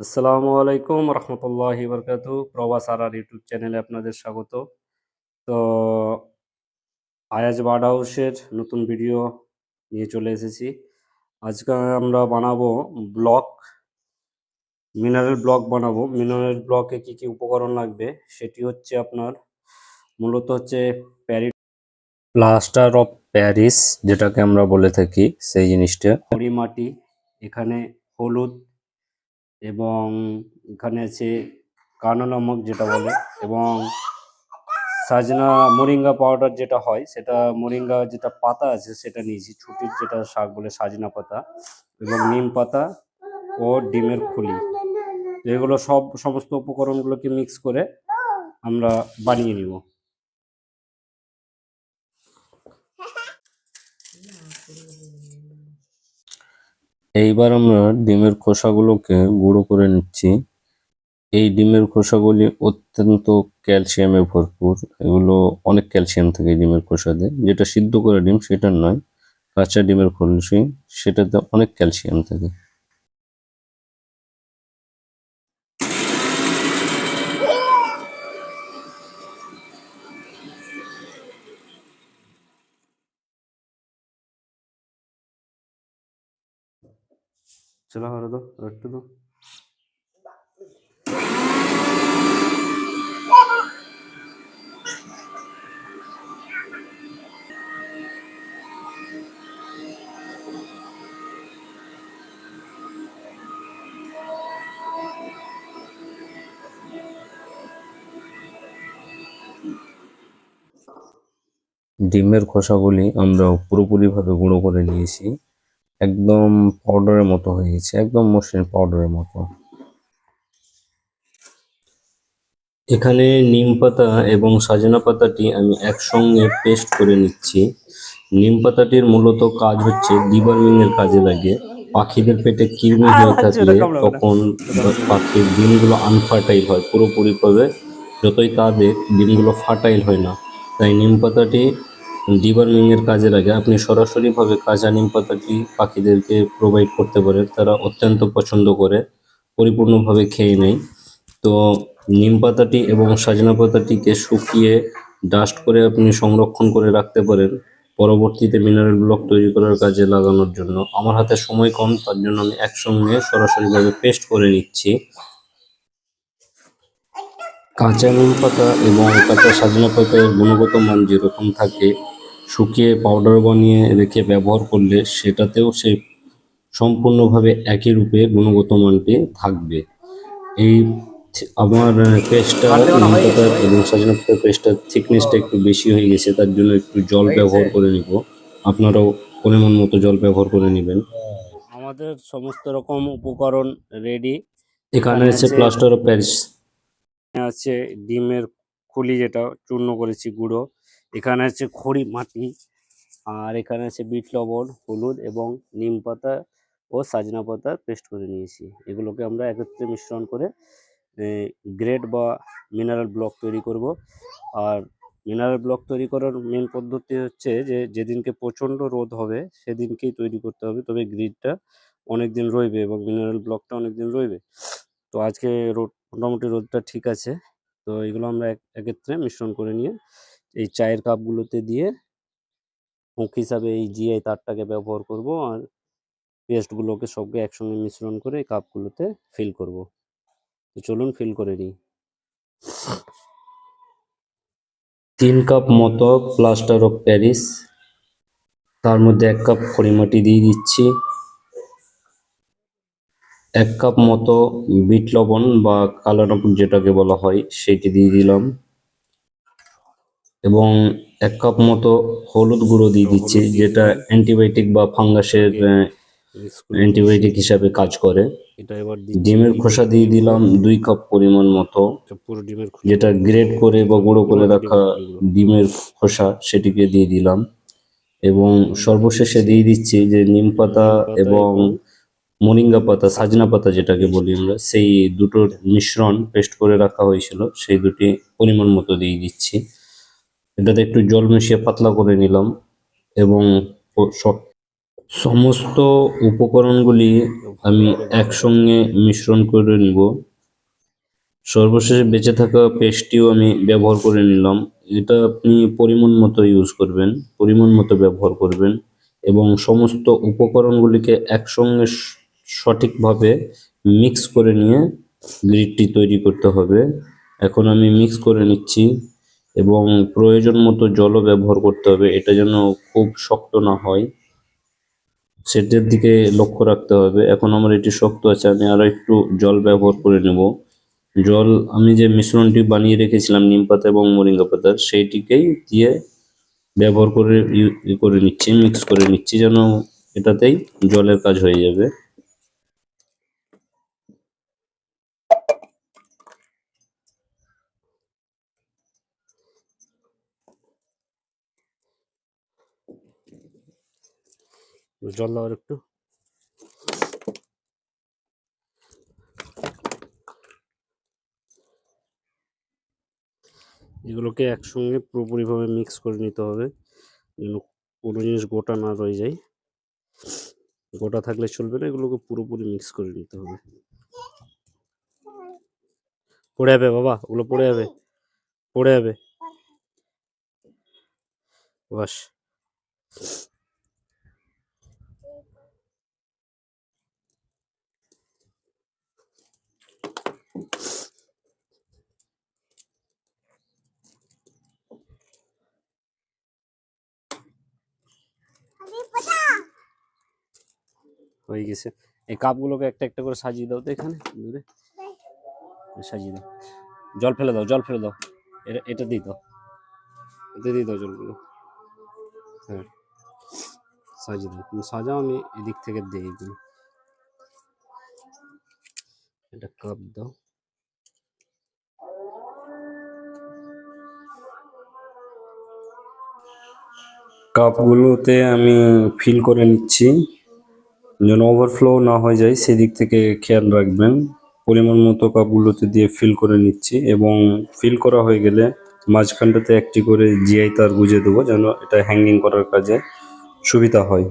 আসসালামু আলাইকুম রহমতুল্লাহি বরকাতু। প্রবাস আর ইউটিউব চ্যানেলে আপনাদের স্বাগত। তো, আয়াজ বার্ড হাউসের নতুন ভিডিও নিয়ে চলে এসেছি। আজকে আমরা বানাবো ব্লক, মিনারেল ব্লক বানাবো। মিনারেল ব্লকে কি কি উপকরণ লাগবে সেটি হচ্ছে আপনার মূলত হচ্ছে প্যারি প্লাস্টার অফ প্যারিস যেটাকে আমরা বলে থাকি সেই জিনিসটা। খড়ি মাটি এখানে হলুদ এবং এখানে আছে কানো নমক যেটা বলে এবং সাজনা মোরিঙ্গা পাউডার যেটা হয়, সেটা মোরিঙ্গা যেটা পাতা আছে সেটা নিয়েছি। ছুটির যেটা শাক বলে সাজনা পাতা এবং নিম পাতা ও ডিমের খুলি। এগুলো সব সমস্ত উপকরণগুলোকে মিক্স করে আমরা বানিয়ে নিব। এইবার আমরা ডিমের খোসাগুলোকে গুঁড়ো করে নিচ্ছি। এই ডিমের খোসাগুলি অত্যন্ত ক্যালসিয়ামে ভরপুর। এগুলো অনেক ক্যালসিয়াম থাকে ডিমের খোসাতে। যেটা সিদ্ধ করে ডিম, সেটা নয়। কাঁচা ডিমের খোলসি, সেটাতে অনেক ক্যালসিয়াম থাকে। চলো হরে দো একটু দো ডিমের খোসাগুলি আমরা পুরোপুরিভাবে গুঁড়ো করে নিয়েছি। একদম পাউডারের মতো হয়ে গেছে একদম মসৃণ পাউডারের মতো। এখানে নিম পাতা এবং সাজনা পাতাটি আমি একসঙ্গে পেস্ট করে নিচ্ছি। নিম পাতাটির মূলত কাজ হচ্ছে ডিবার্মিং এর কাজে লাগে। পাখিদের পেটে কৃমি হয়ে থাকলে তখন পাখির ডিমগুলো আনফার্টাইল হয় পুরোপুরিভাবে। যতই তা দেখ ডিমগুলো ফার্টাইল হয় না। তাই নিম পাতাটি ডিবার্মিং এর কাজে লাগে আপনি সরাসরিভাবে কাঁচা নিম পাতাটি পাখিদেরকে প্রোভাইড করতে পারেন তারা অত্যন্ত পছন্দ করে, পরিপূর্ণভাবে খেয়ে নেয়। তো নিম পাতাটি এবং সজনা পাতাটিকে শুকিয়ে ডাস্ট করে আপনি সংরক্ষণ করে রাখতে পারেন, পরবর্তীতে মিনারেল ব্লক তৈরি করার কাজে লাগানোর জন্য। আমার হাতে সময় কম, তার জন্য আমি একসঙ্গে সরাসরিভাবে পেস্ট করে নিচ্ছি। কাঁচা নিম পাতা এবং কাঁচা সজনা পাতার গুণগত মান যেরকম থাকে শুকিয়ে পাউডার বানিয়ে রেখে ব্যবহার করলে সেটাতেও সে সম্পূর্ণভাবে একই রূপে গুণগত মানটি থাকবে। এই আমার পেস্টটা এবং সজনা পেস্টটার থিকনেসটা একটু বেশি হয়ে গেছে তার জন্য একটু জল ব্যবহার করে নিব। আপনারাও পরিমাণ মতো জল ব্যবহার করে নেবেন। আমাদের সমস্ত রকম উপকরণ রেডি এখানে আছে প্লাস্টার অফ প্যারিস আছে ডিমের খুলি যেটা চূর্ণ করেছি গুঁড়ো। এখানে আছে খড়ি মাটি, আর এখানে আছে বিট লবণ, হলুদ এবং নিম পাতা ও সাজনা পাতা পেস্ট করে নিয়েছি। এগুলোকে আমরা একত্রে মিশ্রণ করে গ্রেড বা মিনারেল ব্লক তৈরি করব। আর মিনারেল ব্লক তৈরি করার মেন পদ্ধতি হচ্ছে যে, যেদিনকে প্রচণ্ড রোদ হবে, সেদিনকেই তৈরি করতে হবে। তবে গ্রিডটা অনেক দিন রইবে এবং মিনারেল ব্লকটা অনেক দিন রইবে। তো আজকে রোদ, মোটামুটি রোদটা ঠিক আছে। তো এগুলো আমরা এক, একত্রে মিশ্রণ করে নিয়ে এই চায়ের কাপগুলোতে দিয়ে হুঁক হিসাবে এই জিআই তারটাকে ব্যবহার করব আর পেস্টগুলোকে সবকে একসঙ্গে মিশ্রণ করে এই কাপগুলোতে ফিল করব। তো চলুন ফিল করে নিই। তিন কাপ মতো প্লাস্টার অফ প্যারিস তার মধ্যে এক কাপ খড়িমাটি দিয়ে দিচ্ছি। এক কাপ মতো বিট লবণ বা কালো নমক যেটাকে বলা হয়, সেটি দিয়ে দিলাম। এবং এক কাপ মতো হলুদ গুঁড়ো দিয়ে দিচ্ছি যেটা অ্যান্টিবায়োটিক বা ফাঙ্গাসের অ্যান্টিবায়োটিক হিসাবে কাজ করে। এটা এবার ডিমের খোসা দিয়ে দিলাম দুই কাপ পরিমাণ মতো পুরো ডিমের যেটা গ্রেড করে বা গুঁড়ো করে রাখা ডিমের খোসা সেটিকে দিয়ে দিলাম। এবং সর্বশেষে দিয়ে দিচ্ছি যে নিম পাতা এবং মোরিঙ্গা পাতা সাজনা পাতা যেটাকে বলি আমরা সেই দুটোর মিশ্রণ পেস্ট করে রাখা হয়েছিল সেই দুটি পরিমাণ মতো দিয়ে দিচ্ছি। এটাতে একটু জল মিশিয়ে পাতলা করে নিলাম এবং সমস্ত উপকরণগুলি আমি একসঙ্গে মিশ্রণ করে নিব। সর্বশেষে বেঁচে থাকা পেস্টটিও আমি ব্যবহার করে নিলাম। এটা আপনি পরিমাণ মতো ইউজ করবেন, পরিমাণ মতো ব্যবহার করবেন এবং সমস্ত উপকরণগুলিকে একসঙ্গে সঠিকভাবে মিক্স করে নিয়ে গ্রিডটি তৈরি করতে হবে। এখন আমি মিক্স করে নিচ্ছি। এবং প্রয়োজন মতো জলও ব্যবহার করতে হবে, এটা যেন খুব শক্ত না হয়। সেটার দিকে লক্ষ্য রাখতে হবে। এখন আমার এটি শক্ত আছে, আমি আরও একটু জল ব্যবহার করে নেব। জল, আমি যে মিশ্রণটি বানিয়ে রেখেছিলাম, নিম পাতা এবং মোরিঙ্গা পাতার সেইটিকেই দিয়ে ব্যবহার করে করে নিচ্ছি মিক্স করে নিচ্ছি, যেন এটাতেই জলের কাজ হয়ে যাবে। জল দাও একটু। এগুলোকে একসঙ্গে পুরোপুরিভাবে মিক্স করে নিতে হবে, যেন কোনো জিনিস গোটা না রয়ে যায়। গোটা থাকলে চলবে না, এগুলোকে পুরোপুরি মিক্স করে নিতে হবে। পড়ে যাবে বাবা, ওগুলো পড়ে যাবে পড়ে যাবে। বাস। হয়ে গেছে। এই কাপগুলোকে একটা একটা করে সাজিয়ে দাও তো এখানে, দূরে। সাজিয়ে দাও। জল ফেলে দাও, জল ফেলে দাও। এটা এটা দিয়ে দাও। এটা দিয়ে দাও জলগুলো। হ্যাঁ। সাজিয়ে দাও। তুমি সাজাও আমি এদিক থেকে দিই। এগুলো এটা কাপ দাও। কাপগুলোতে আমি ফিল করে নিচ্ছি। যেন ওভারফ্লো না হয়ে যায়, সেদিক থেকে খেয়াল রাখবেন। পরিমাণ মতো কাপগুলোতে দিয়ে ফিল করে নিচ্ছি এবং ফিল করা হয়ে গেলে মাঝখানটাতে একটি করে জিআই তার গুজে দেবো যেন এটা হ্যাঙ্গিং করার কাজে সুবিধা হয়।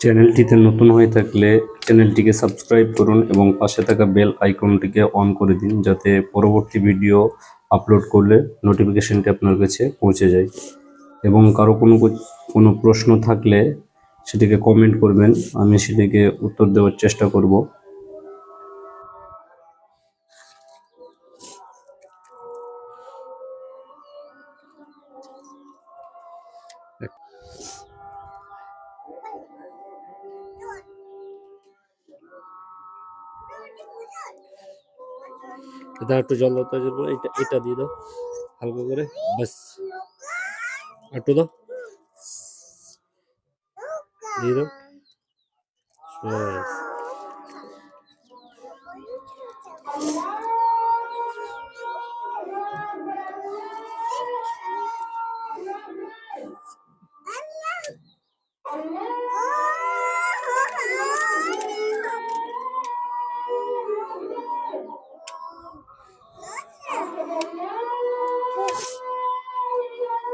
চ্যানেলটিতে নতুন হয়ে থাকলে চ্যানেলটিকে সাবস্ক্রাইব করুন এবং পাশে থাকা বেল আইকনটিকে অন করে দিন যাতে পরবর্তী ভিডিও আপলোড করলে নোটিফিকেশনটি আপনার কাছে পৌঁছে যায়। এবং কারও কোনো কোনো প্রশ্ন থাকলে সেটিকে কমেন্ট করবেন, আমি সেটিকে উত্তর দেওয়ার চেষ্টা করব। এটা একটু জল দাও তো জল দাও, এটা এটা দিয়ে দাও হালকা করে। বাস একটু দাও। দিয়ে দাও।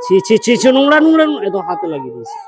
ছি ছি ছি ছি নোংরা নোংরা। তো হাতে লাগিয়ে দিয়েছি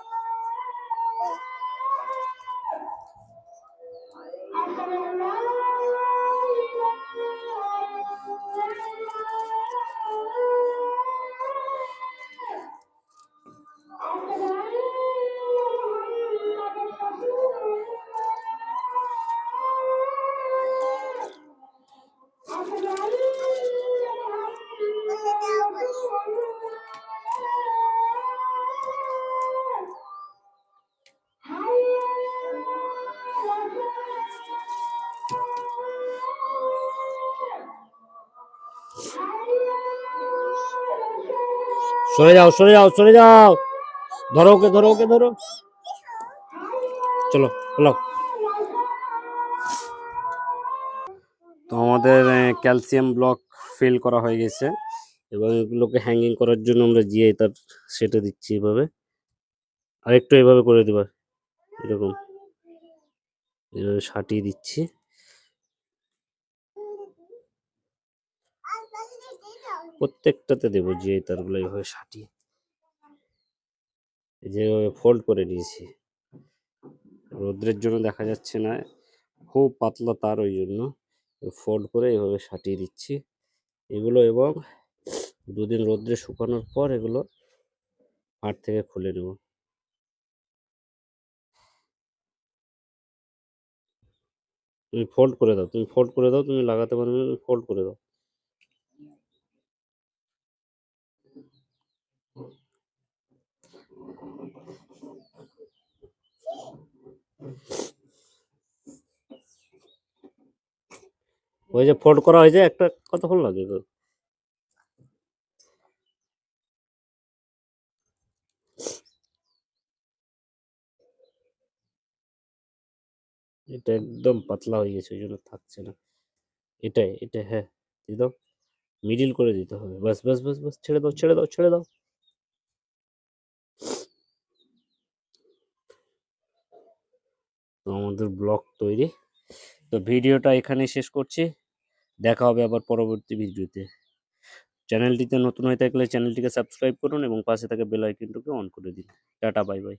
সরে যাও সরে যাও সরে যাও। ধরো ওকে ধরো ওকে, ধরো। চলো চলো। তো আমাদের ক্যালসিয়াম ব্লক ফিল করা হয়ে গেছে। এবং এগুলোকে হ্যাঙ্গিং করার জন্য আমরা জিআই তার সেটা দিচ্ছি এভাবে। আর একটু এভাবে করে দেবা। এরকম। এভাবে সাটিয়ে দিচ্ছি। প্রত্যেকটাতে দেবো যে তারগুলো এইভাবে সাটিয়ে যেভাবে ফোল্ড করে নিয়েছি। রোদ্রের জন্য দেখা যাচ্ছে না, খুব পাতলা তার ওই জন্য। ফোল্ড করে এভাবে সাটিয়ে দিচ্ছি। এগুলো এবং দুদিন রোদ্রে শুকানোর পর এগুলো হাট থেকে খুলে নেব। তুমি ফোল্ড করে দাও, তুমি ফোল্ড করে দাও, তুমি লাগাতে পারবে ফোল্ড করে দাও। ওই যে ফোল্ড করা হয়েছে, একটা কতক্ষণ লাগে? তো এটা একদম পাতলা হয়ে গেছে, ওই জন্য থাকছে না। এটাই, এটা হ্যাঁ একদম মিডিল করে দিতে হবে। বাস বাস বাস বাস, ছেড়ে দাও ছেড়ে দাও ছেড়ে দাও। আমাদের ব্লগ তৈরি। তো ভিডিওটা এখানে শেষ করছি। দেখা হবে আবার পরবর্তী ভিডিওতে। চ্যানেলটিতে নতুন হয়ে থাকলে চ্যানেলটিকে সাবস্ক্রাইব করুন এবং পাশে থাকা বেল আইকনটিকে অন করে দিন। Tata, bye bye.